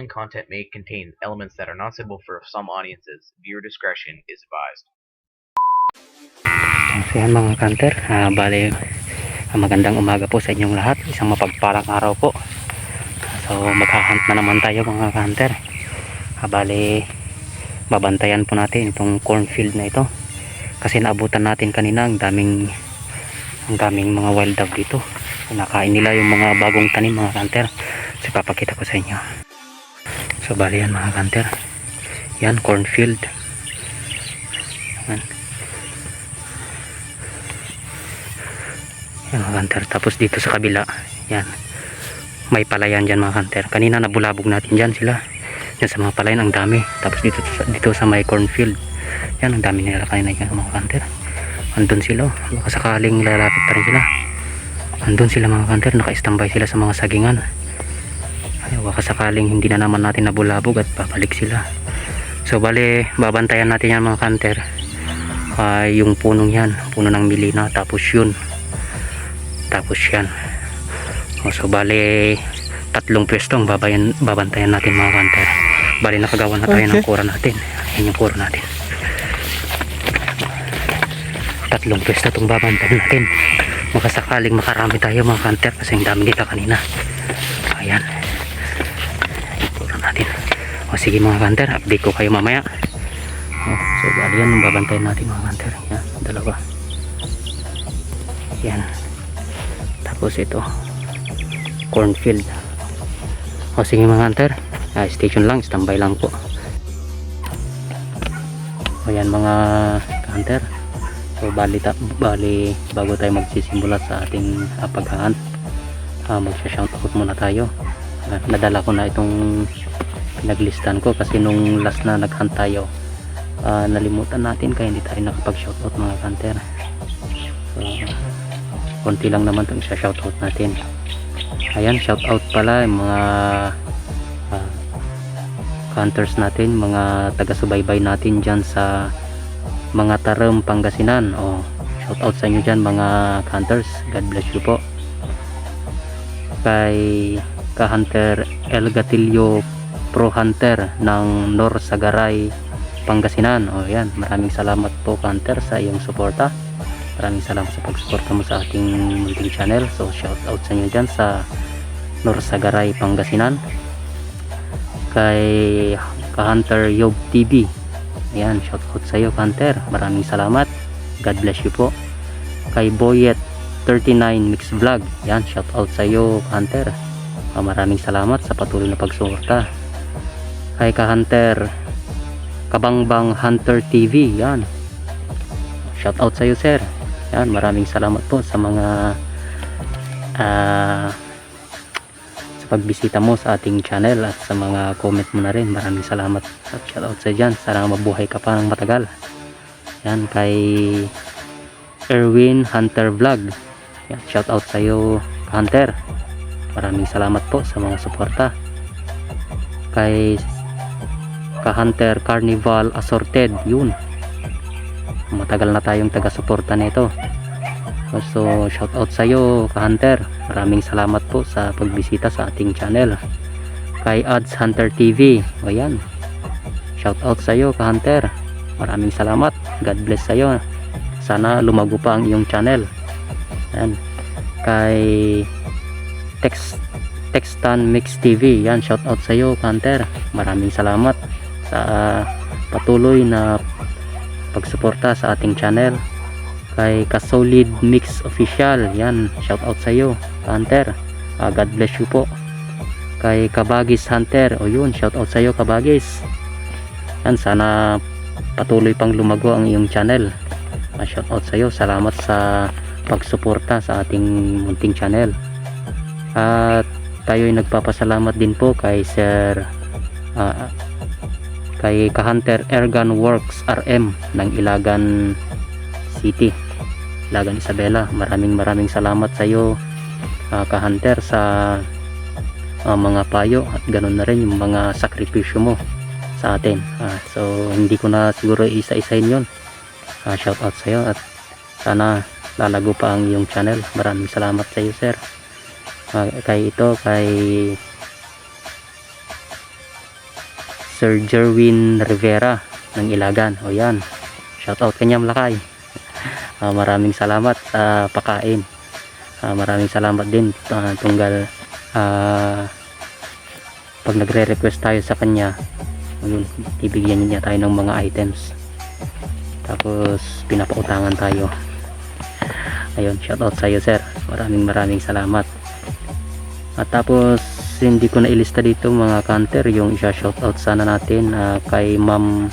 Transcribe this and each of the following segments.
following content may contain elements that are not suitable for some audiences. Viewer discretion is advised. So yan mga kanter, bale ah, magandang umaga po sa inyong lahat. Isang mapagpalang araw po. So maghahunt na naman tayo mga kanter. Ah, bale babantayan po natin itong cornfield na ito. Kasi naabutan natin kanina ang daming ang daming mga wild dog dito. Nakain nila yung mga bagong tanim mga kanter. So papakita ko sa inyo. So bale yan mga kanter. Yan cornfield. Yan. Yan mga kanter. Tapos dito sa kabila, yan. May palayan dyan mga kanter. Kanina nabulabog natin dyan sila. Yan sa mga palayan ang dami. Tapos dito, dito sa may cornfield. Yan ang dami nila kanina dyan mga kanter. Andun sila. oh. Baka sakaling lalapit pa rin sila. Andun sila mga kanter. Naka-standby sila sa mga sagingan. Ay, baka sakaling hindi na naman natin nabulabog at babalik sila. So bale, babantayan natin yan mga kanter. Ah, yung punong yan. Puno ng milina. Tapos yun tapos yan o, so bale tatlong pwesto ang babayan, babantayan natin mga kanter bale nakagawa na tayo ng Okay. kura natin yan yung kura natin tatlong pwesto itong babantayan natin makasakaling makarami tayo mga kanter kasi ang dami nila kanina ayan natin. O sige mga kanter update ko kayo mamaya. O, so bale yan ang babantayan natin mga kanter yan dalawa. Yan. Tapos ito cornfield. O sige mga hunter. Ah, station lang standby lang po. O yan mga hunter. So bali, ta, bali bago tayo magsisimula sa ating uh, paghahunt uh, magsha shoutout muna tayo Ah, nadala ko na itong pinaglistan ko kasi nung last na naghunt tayo ah, nalimutan natin kaya hindi tayo nakapag shoutout mga hunter. So konti lang naman itong isa shoutout natin. Ayan shoutout pala yung mga ah, hunters natin mga taga-subaybay natin dyan sa mga Tarum Pangasinan. O shoutout sa inyo dyan mga hunters. God bless you po. Kay ka-hunter El Gatillo Pro Hunter ng Nor Sagaray Pangasinan o yan maraming salamat po hunter sa iyong suporta Maraming salamat sa pagsuporta mo sa ating munting channel. So shout out sa inyo dyan sa Norsagaray, Pangasinan. Kay Ka-Hunter Yob TV. Ayan, shout out sa iyo Hunter. Maraming salamat. God bless you po. Kay Boyet 39 Mix Vlog. Yan, shout out sa iyo Hunter. Ah, maraming salamat sa patuloy na pagsuporta. Kay Ka-Hunter Kabangbang Hunter TV. Yan, shout out sa iyo sir. Yan maraming salamat po sa mga ah, sa pagbisita mo sa ating channel at sa mga comment mo na rin. Maraming salamat. At shout out sa dyan. Sana mabuhay ka pa ng matagal. Yan kay Erwin Hunter Vlog. Yan, shout out sa iyo Hunter maraming salamat po sa mga suporta. Kay ka Hunter Carnival Assorted yun. Matagal na tayong taga-suporta nito. So shout out sa iyo ka-hunter maraming salamat po sa pagbisita sa ating channel. Kay Ads Hunter TV o shout out sa iyo ka-hunter maraming salamat. God bless sa iyo sana lumago pa ang iyong channel. Yan kay Text Textan Mix TV yan shout out sa iyo ka-hunter maraming salamat sa ah, patuloy na pagsuporta sa ating channel. Kay Kasolid Mix Official. Yan shout out sa iyo Hunter Ah, God bless you po. Kay Kabagis Hunter. O yun shout out sa iyo Kabagis. Yan sana patuloy pang lumago ang iyong channel. Ah, shout out sa iyo salamat sa pagsuporta sa ating munting channel at tayo'y nagpapasalamat din po kay Sir ah, kay Ka-Hunter Airgun Works RM ng Ilagan City. Ilagan Isabela maraming maraming salamat sa iyo uh, Ka-Hunter sa ah, mga payo at ganun na rin yung mga sakripisyo mo sa atin. Ah, so hindi ko na siguro isa-isahin yun. Ah, shout out sa iyo at sana lalago pa ang iyong channel. Maraming salamat sa iyo sir kay ito kay Sir Jerwin Rivera ng Ilagan. O yan. Shout out kanya Malakay. Ah, maraming salamat sa pakain. Ah, maraming salamat din ah, tunggal ah, pag nagre-request tayo sa kanya ayun, ibigyan niya tayo ng mga items tapos pinapautangan tayo ayun shoutout sa iyo sir maraming maraming salamat at tapos hindi ko na ilista dito mga counter yung isa shoutout sana natin ah, kay ma'am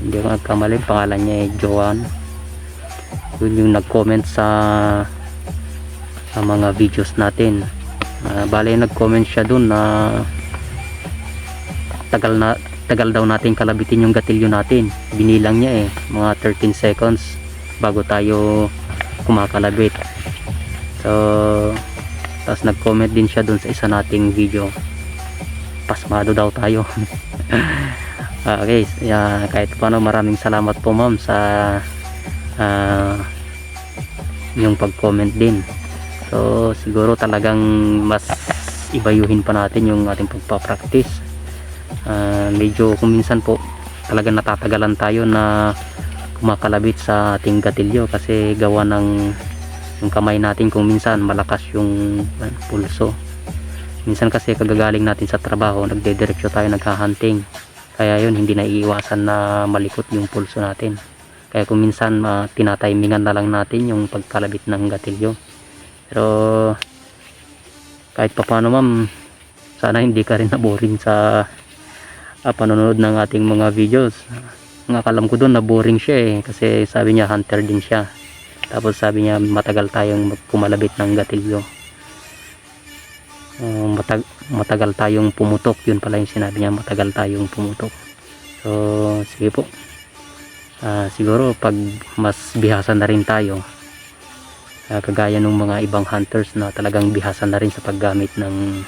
hindi ko nagkamali pangalan niya ay Joanne. Yun yung nag-comment sa sa mga videos natin. Ah, bale nag-comment siya dun na tagal na tagal daw natin kalabitin yung gatilyo natin. Binilang niya eh mga 13 seconds bago tayo kumakalabit. So tapos nag-comment din siya dun sa isa nating video. Pasmado daw tayo. Ah, okay yeah, kahit paano maraming salamat po ma'am sa ah, yung pag-comment din. So siguro talagang mas ibayuhin pa natin yung ating pagpa-practice. Ah, medyo kung minsan po talagang natatagalan tayo na kumakalabit sa ating gatilyo kasi gawa ng yung kamay natin kung minsan malakas yung ah, pulso. Minsan kasi kagagaling natin sa trabaho nagdediretso tayo naghahunting. Kaya yun hindi na iiwasan na malikot yung pulso natin. Kaya kung minsan uh, tinatimingan na lang natin yung pagkalabit ng gatilyo. Pero kahit pa paano ma'am sana hindi ka rin naboring sa ah, panonood ng ating mga videos. Ang akalam ko doon na boring siya eh. Kasi sabi niya hunter din siya tapos sabi niya matagal tayong pumalabit ng gatilyo. Uh, matag matagal tayong pumutok. Yun pala yung sinabi niya matagal tayong pumutok. So sige po. Ah, siguro pag mas bihasan na rin tayo ah, kagaya ng mga ibang hunters na talagang bihasan na rin sa paggamit ng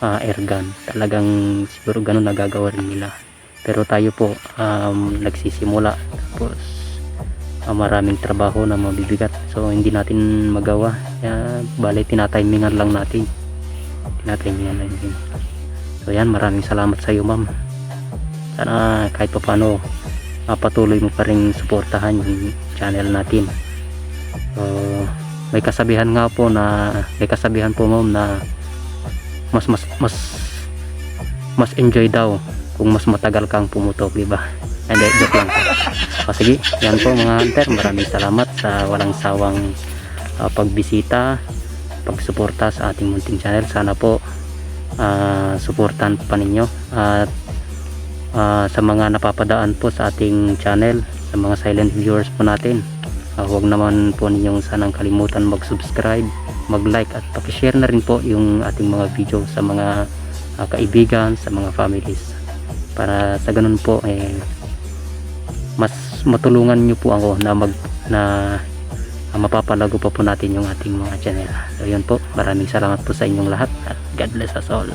ah, air gun. Talagang siguro ganun nagagawa rin nila. Pero tayo po um, nagsisimula. Tapos ah, maraming trabaho na mabibigat. So hindi natin magawa. Kaya bale tinatimingan lang natin. Tinatimingan lang din. So yan maraming salamat sa iyo ma'am. Sana kahit pa paano ah, patuloy mo pa rin suportahan yung channel natin. So may kasabihan nga po na may kasabihan po ma'am na mas mas mas mas enjoy daw kung mas matagal kang pumutok di ba hindi joke lang. O sige. Yan po mga hunter. Maraming salamat sa walang sawang ah, pagbisita pagsuporta sa ating munting channel. Sana po ah, suportahan pa ninyo. At ah, sa mga napapadaan po sa ating channel sa mga silent viewers po natin ah, huwag naman po ninyong sanang kalimutan mag subscribe mag like at pakishare na rin po yung ating mga video sa mga ah, kaibigan sa mga families. Para sa ganun po eh mas matulungan nyo po ako na mag na mapapalago pa po natin yung ating mga channel so yun po maraming salamat po sa inyong lahat at God bless us all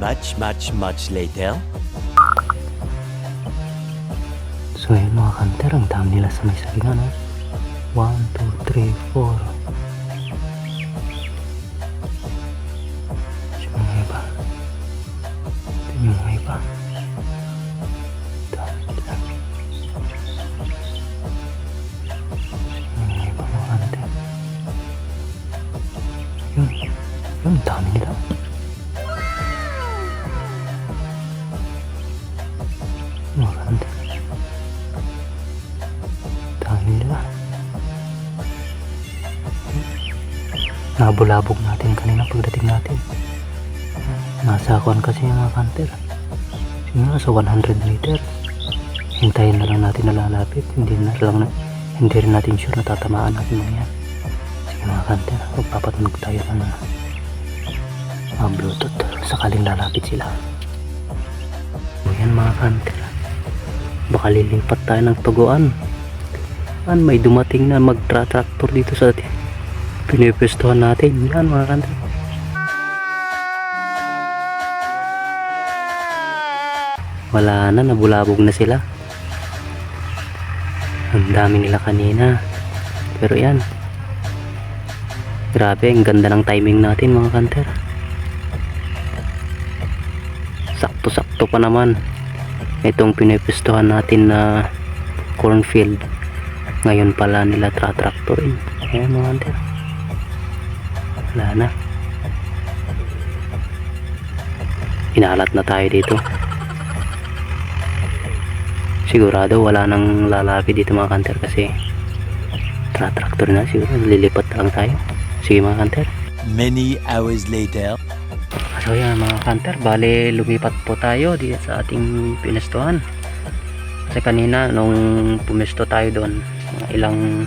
Much, much, much later. So yun mga kanter, ang dami nila sa may salingan. No? 1, 2, 3, 4. Ito yung mga iba. Ito yung mga iba. Nabulabog natin kanina pagdating natin. Nasa kuan kasi yung mga kanter. Siguro sa 100 meter. Hintayin na lang natin na lalapit. Hindi na lang na, hindi rin natin sure na tatamaan natin mga yan. Sige mga kanter, magpapatunog tayo ng mga bluetooth sakaling lalapit sila. Yan mga kanter. Baka lilipat tayo ng tuguan. Yan, may dumating na magtra-tractor dito sa atin. Pinipwestuhan natin. Yan mga kanto. Wala na, nabulabog na sila. Ang dami nila kanina. Pero yan. Grabe, ang ganda ng timing natin mga kanter. Sakto sakto-sakto pa naman itong pinipistuhan natin na cornfield ngayon pala nila tratraktorin ayan mga hunter wala na inalat na tayo dito sigurado wala nang lalapit dito mga hunter kasi tratraktor na siguro lilipat na lang tayo sige mga hunter Many hours later. So yan mga kanter, bale lumipat po tayo di sa ating pinestuhan. Kasi kanina nung pumesto tayo doon, ilang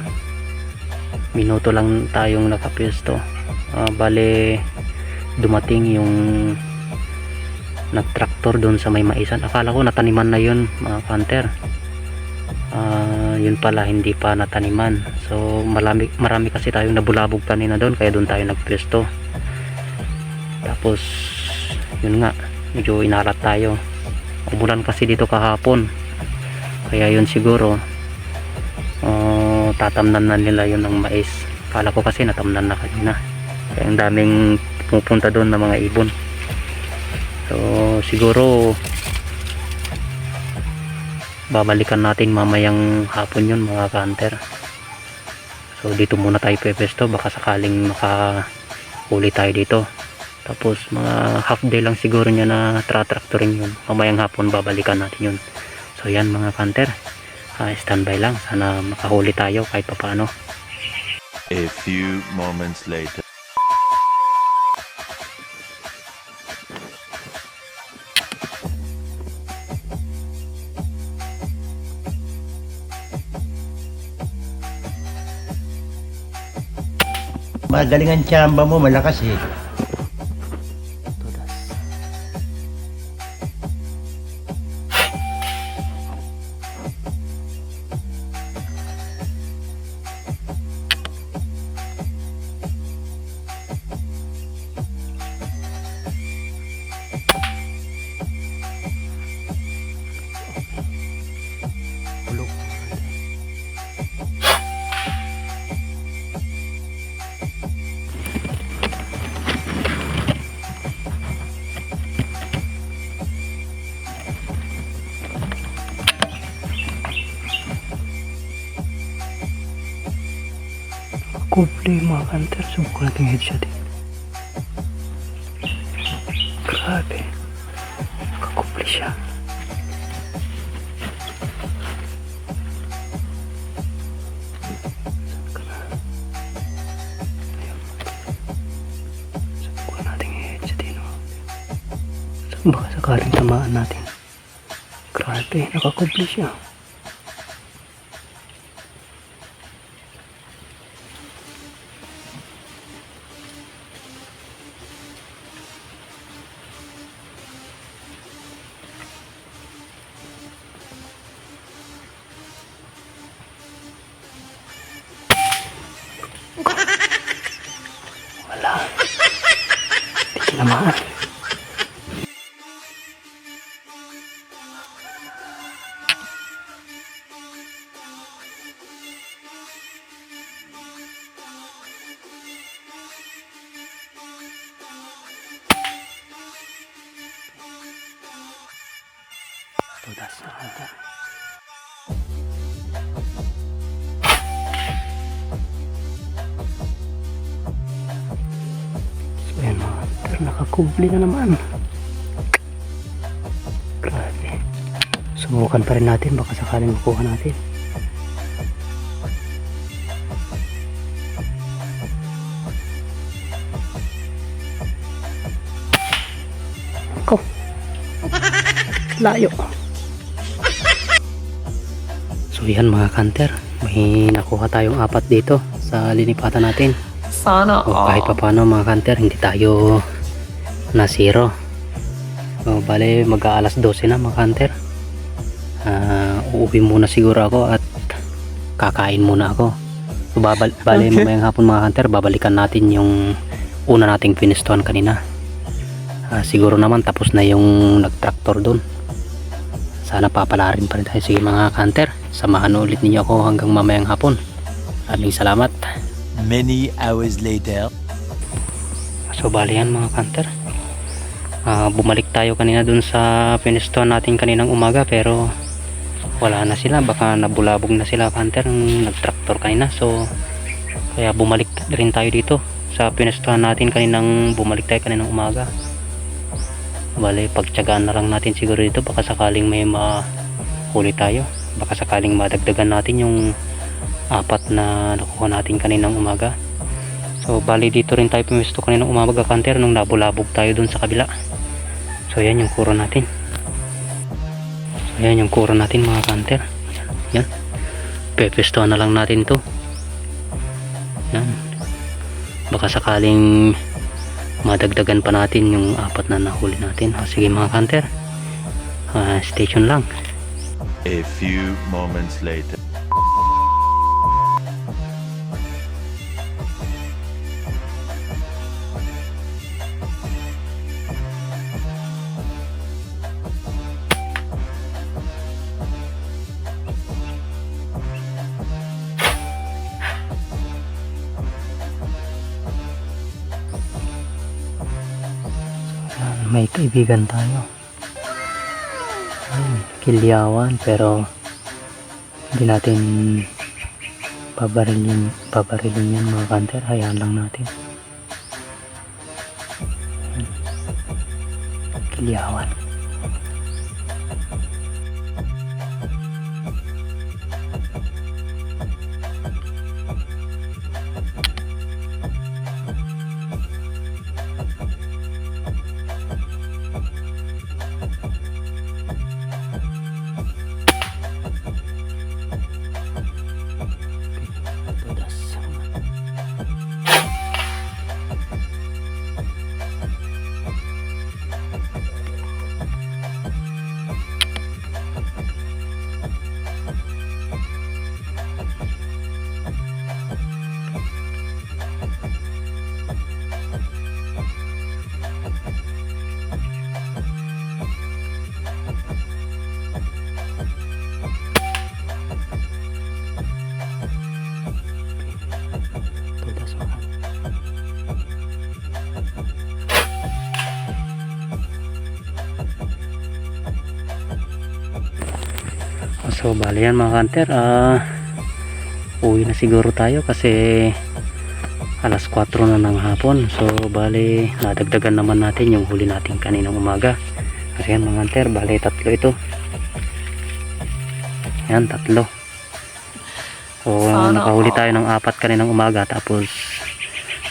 minuto lang tayong nakapesto. Ah, bale dumating yung nagtraktor doon sa may maisan. Akala ko nataniman na yun mga kanter. Ah, yun pala hindi pa nataniman. So marami, marami kasi tayong nabulabog kanina doon kaya doon tayo nagpesto tapos yun nga medyo inalat tayo umulan kasi dito kahapon kaya yun siguro uh, tatamnan na nila yun ng mais kala ko kasi natamnan na kanina kaya ang daming pumupunta doon ng mga ibon so siguro babalikan natin mamayang hapon yun mga kanter so dito muna tayo pepesto baka sakaling makahuli tayo dito tapos mga half day lang siguro niya na tratraktorin yun. Mamayang hapon babalikan natin yun. So yan mga kanter. Uh, standby lang. Sana makahuli tayo kahit papaano. A few moments later. Magaling ang tsamba mo, malakas eh. Kuble mga kanter. Subukan natin headshot eh. Grabe. Kakuble siya. Baka sakaling tamaan natin. Grabe, nakakuble siya. Nakakubli na naman. Grabe. Subukan pa rin natin, baka sakaling makuha natin. Ko. Layo. So yan mga kanter, may nakuha tayong apat dito sa linipatan natin. Sana O kahit pa paano mga kanter, hindi tayo na zero. O bale mag alas 12 na mga kanter. Ah, uuwi muna siguro ako at kakain muna ako. So babal bale mamayang hapon mga kanter, babalikan natin yung una nating pinistuhan kanina. Ah, siguro naman tapos na yung nagtraktor doon. Sana papala rin pa rin tayo. Sige mga kanter, samahan ulit ninyo ako hanggang mamayang hapon. Maraming salamat. Many hours later. So bali yan mga kanter. Ah, bumalik tayo kanina dun sa pinestuhan natin kaninang umaga pero wala na sila. Baka nabulabog na sila hunter nung nagtraktor kanina. So kaya bumalik rin tayo dito sa pinestuhan natin kaninang bumalik tayo kaninang umaga. Bale pagtyagaan na lang natin siguro dito. Baka sakaling may mahuli tayo. Baka sakaling madagdagan natin yung apat na nakuha natin kaninang umaga. So bali dito rin tayo pumesto kaninang umaga hunter nung nabulabog tayo dun sa kabila so yan yung kuro natin. So yan yung kuro natin mga hunter yan, pepestuhan na lang natin to. Yan. Baka sakaling madagdagan pa natin yung apat na nahuli natin. O, sige mga hunter Ah, stay tuned lang. A few moments later. May kaibigan tayo. Ay, kilyawan pero hindi natin babarilin, babarilin yan mga kanter. Hayaan lang natin. Kilyawan. So bali yan mga kanter ah uwi na siguro tayo kasi alas 4 na ng hapon. So bali nadagdagan naman natin yung huli natin kaninang umaga. Kasi yan mga kanter bali tatlo ito. Yan tatlo. So nakahuli tayo ng apat kaninang umaga tapos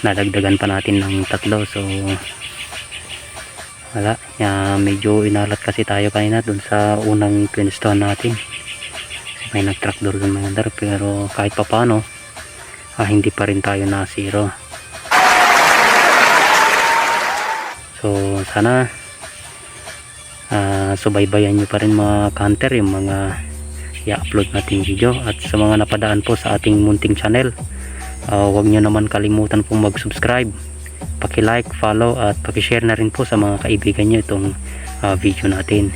nadagdagan pa natin ng tatlo. So wala. Ya, medyo inalat kasi tayo kanina dun sa unang pinstuhan natin may nag-tractor dun mga dar pero kahit pa paano ah, hindi pa rin tayo na zero so sana ah, subaybayan nyo pa rin mga counter yung mga i-upload nating video. At sa mga napadaan po sa ating munting channel uh, huwag nyo naman kalimutan pong mag-subscribe paki-like, follow at paki-share na rin po sa mga kaibigan nyo itong ah, video natin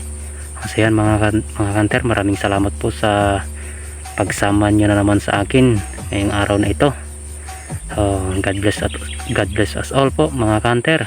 kasi yan mga, mga kanter maraming salamat po sa pagsama nyo na naman sa akin ngayong araw na ito. So, God bless, at, God bless us all po mga kanter